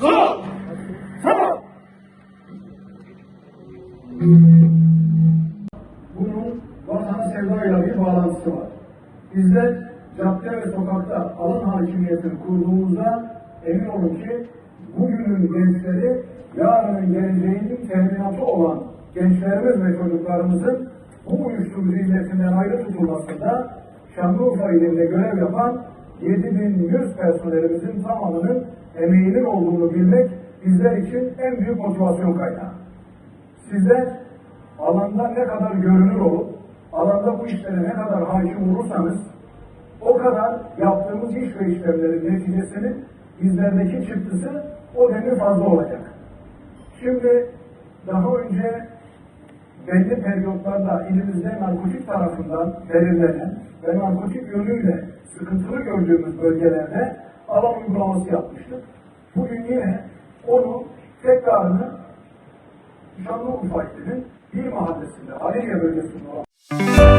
Sol! Sağ! Bunun vatan sevdayla bir bağlantısı var. Bizler cadde ve sokakta alan hakimiyetini kurduğumuzda emin olun ki bugünün gençleri yarının geleceğinin teminatı olan gençlerimiz ve çocuklarımızın bu uyuşturucu illetinden ayrı tutulmasında Şanlıurfa ilinde görev yapan 7100 personelimizin tamamının emeğinin olduğunu bilmek bizler için en büyük motivasyon kaynağı. Sizler alanda ne kadar görünür olup, alanda bu işlere ne kadar hakim olursanız, o kadar yaptığımız iş ve işlemlerin neticesinin bizlerdeki çıktısı o denli fazla olacak. Şimdi daha önce belli periyotlarda ilimizde narkotik tarafından belirlenen ve narkotik yönüyle sıkıntılı gördüğümüz bölgelerde alan uygulaması yapmıştık. Bugün yine onu tekrarını Şanlıurfa ilinin bir mahallesinde, Aliye bölgesinde olan